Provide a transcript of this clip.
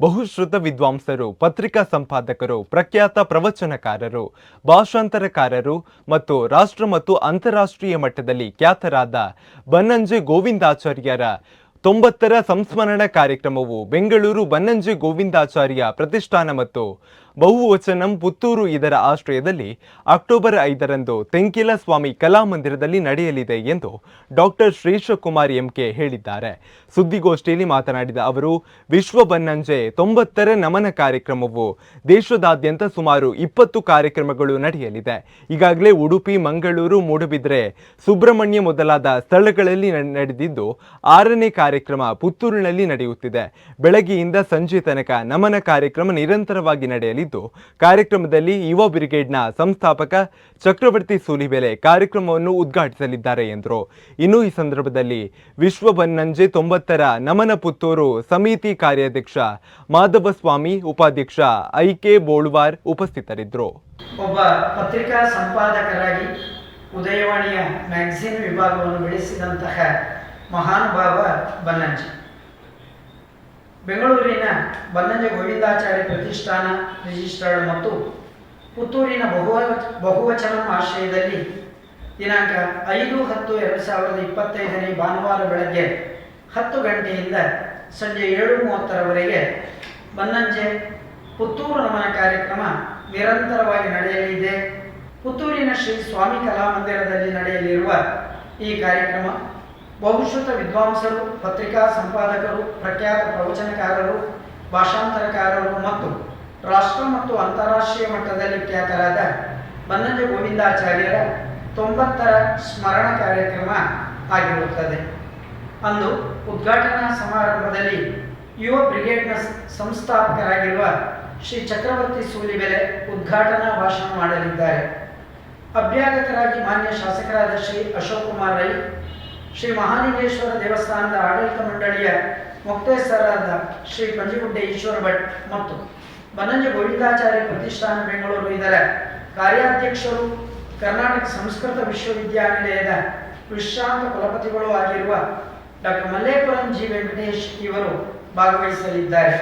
ಬಹುಶ್ರುತ ವಿದ್ವಾಂಸರು, ಪತ್ರಿಕಾ ಸಂಪಾದಕರು, ಪ್ರಖ್ಯಾತ ಪ್ರವಚನಕಾರರು, ಭಾಷಾಂತರಕಾರರು ಮತ್ತು ರಾಷ್ಟ್ರ ಮತ್ತು ಅಂತಾರಾಷ್ಟ್ರೀಯ ಮಟ್ಟದಲ್ಲಿ ಖ್ಯಾತರಾದ ಬನ್ನಂಜೆ ಗೋವಿಂದಾಚಾರ್ಯರ ತೊಂಬತ್ತರ ಸಂಸ್ಮರಣ ಕಾರ್ಯಕ್ರಮವು ಬೆಂಗಳೂರು ಬನ್ನಂಜೆ ಗೋವಿಂದಾಚಾರ್ಯ ಪ್ರತಿಷ್ಠಾನ ಮತ್ತು ಬಹುವಚನಂ ಪುತ್ತೂರು ಇದರ ಆಶ್ರಯದಲ್ಲಿ ಅಕ್ಟೋಬರ್ ಐದರಂದು ತೆಂಕಿಲ ಸ್ವಾಮಿ ಕಲಾಮಂದಿರದಲ್ಲಿ ನಡೆಯಲಿದೆ ಎಂದು ಡಾಕ್ಟರ್ ಶ್ರೀಶಕುಮಾರ್ ಎಂಕೆ ಹೇಳಿದ್ದಾರೆ. ಸುದ್ದಿಗೋಷ್ಠಿಯಲ್ಲಿ ಮಾತನಾಡಿದ ಅವರು, ವಿಶ್ವ ಬನ್ನಂಜೆ ತೊಂಬತ್ತರ ನಮನ ಕಾರ್ಯಕ್ರಮವು ದೇಶದಾದ್ಯಂತ ಸುಮಾರು ಇಪ್ಪತ್ತು ಕಾರ್ಯಕ್ರಮಗಳು ನಡೆಯಲಿದೆ. ಈಗಾಗಲೇ ಉಡುಪಿ, ಮಂಗಳೂರು ಮೂಡುಬಿದ್ರೆ, ಸುಬ್ರಹ್ಮಣ್ಯ ಮೊದಲಾದ ಸ್ಥಳಗಳಲ್ಲಿ ನಡೆದಿದ್ದು ಆರನೇ ಕಾರ್ಯಕ್ರಮ ಪುತ್ತೂರಿನಲ್ಲಿ ನಡೆಯುತ್ತಿದೆ. ಬೆಳಗ್ಗೆಯಿಂದ ಸಂಜೆ ತನಕ ನಮನ ಕಾರ್ಯಕ್ರಮ ನಿರಂತರವಾಗಿ ಕಾರ್ಯಕ್ರಮದಲ್ಲಿ ಯುವ ಬ್ರಿಗೇಡ್ನ ಸಂಸ್ಥಾಪಕ ಚಕ್ರವರ್ತಿ ಸೂಲಿಬೆಲೆ ಕಾರ್ಯಕ್ರಮವನ್ನು ಉದ್ಘಾಟಿಸಲಿದ್ದಾರೆ ಎಂದರು. ಇನ್ನು ಈ ಸಂದರ್ಭದಲ್ಲಿ ವಿಶ್ವ ಬನ್ನಂಜೆ ತೊಂಬತ್ತರ ನಮನ ಪುತ್ತೂರು ಸಮಿತಿ ಕಾರ್ಯಾಧ್ಯಕ್ಷ ಮಾಧವಸ್ವಾಮಿ, ಉಪಾಧ್ಯಕ್ಷ ಐಕೆ ಬೋಳ್ವಾರ್ ಉಪಸ್ಥಿತರಿದ್ದರು. ಒಬ್ಬ ಪತ್ರಿಕಾ ಸಂಪಾದಕರಾಗಿ ಉದಯವಾಣಿಯ ಮ್ಯಾಗಝಿನ್ ವಿಭಾಗವನ್ನು ಬೆಳೆಸಿದಂತಹ ಮಹಾನುಭಾವ ಬನ್ನಂಜಿ. ಬೆಂಗಳೂರಿನ ಬನ್ನಂಜೆ ಗೋವಿಂದಾಚಾರ್ಯ ಪ್ರತಿಷ್ಠಾನ ರಿಜಿಸ್ಟರ್ಡ್ ಮತ್ತು ಪುತ್ತೂರಿನ ಬಹುವ, ಬಹುವಚನ ಆಶ್ರಯದಲ್ಲಿ ದಿನಾಂಕ ಐದು ಹತ್ತು ಎರಡು ಸಾವಿರದ ಇಪ್ಪತ್ತೈದನೇ ಭಾನುವಾರ ಬೆಳಗ್ಗೆ ಹತ್ತು ಗಂಟೆಯಿಂದ ಸಂಜೆ ಏಳು ಮೂವತ್ತರವರೆಗೆ ಬನ್ನಂಜೆ ಪುತ್ತೂರು ನಮನ ಕಾರ್ಯಕ್ರಮ ನಿರಂತರವಾಗಿ ನಡೆಯಲಿದೆ. ಪುತ್ತೂರಿನ ಶ್ರೀ ಸ್ವಾಮಿ ಕಲಾಮಂದಿರದಲ್ಲಿ ನಡೆಯಲಿರುವ ಈ ಕಾರ್ಯಕ್ರಮ ಬಹುಶ್ರುತ ವಿದ್ವಾಂಸರು ಪತ್ರಿಕಾ ಸಂಪಾದಕರು, ಪ್ರಖ್ಯಾತ ಪ್ರವಚನಕಾರರು, ಭಾಷಾಂತರಕಾರರು ಮತ್ತು ರಾಷ್ಟ್ರ ಮತ್ತು ಅಂತಾರಾಷ್ಟ್ರೀಯ ಮಟ್ಟದಲ್ಲಿ ಖ್ಯಾತರಾದ ಬನ್ನಂಜ ಗೋವಿಂದಾಚಾರ್ಯರ ತೊಂಬತ್ತರ ಸ್ಮರಣ ಕಾರ್ಯಕ್ರಮ ಆಗಿರುತ್ತದೆ. ಅಂದು ಉದ್ಘಾಟನಾ ಸಮಾರಂಭದಲ್ಲಿ ಯುವ ಬ್ರಿಗೇಡ್ನ ಸಂಸ್ಥಾಪಕರಾಗಿರುವ ಶ್ರೀ ಚಕ್ರವರ್ತಿ ಸೂಲಿಬೆಲೆ ಉದ್ಘಾಟನಾ ಭಾಷಣ ಮಾಡಲಿದ್ದಾರೆ. ಅಭ್ಯಾಗತರಾಗಿ ಮಾನ್ಯ ಶಾಸಕರಾದ ಶ್ರೀ ಅಶೋಕ್ ಕುಮಾರ್ ರೈ ಶ್ರೀ ಮಹಾಲಿಂಗೇಶ್ವರ ದೇವಸ್ಥಾನದ ಆಡಳಿತ ಮಂಡಳಿಯ ಮುಕ್ತೇಶ್ವರಾದ ಶ್ರೀ ಪಂಜಿಗುಡ್ಡೆ ಈಶ್ವರ ಭಟ್ ಮತ್ತು ಬನಂಜ ಗೋವಿಂದಾಚಾರ್ಯ ಪ್ರತಿಷ್ಠಾನ ಬೆಂಗಳೂರು ಇದರ ಕಾರ್ಯಾಧ್ಯಕ್ಷರು ಕರ್ನಾಟಕ ಸಂಸ್ಕೃತ ವಿಶ್ವವಿದ್ಯಾನಿಲಯದ ವಿಶ್ರಾಂತ ಕುಲಪತಿಗಳು ಆಗಿರುವ ಡಾಕ್ಟರ್ ಮಲ್ಲೇಪುರಂ ಜಿ ವೆಂಕಟೇಶ್ ಇವರು ಭಾಗವಹಿಸಲಿದ್ದಾರೆ.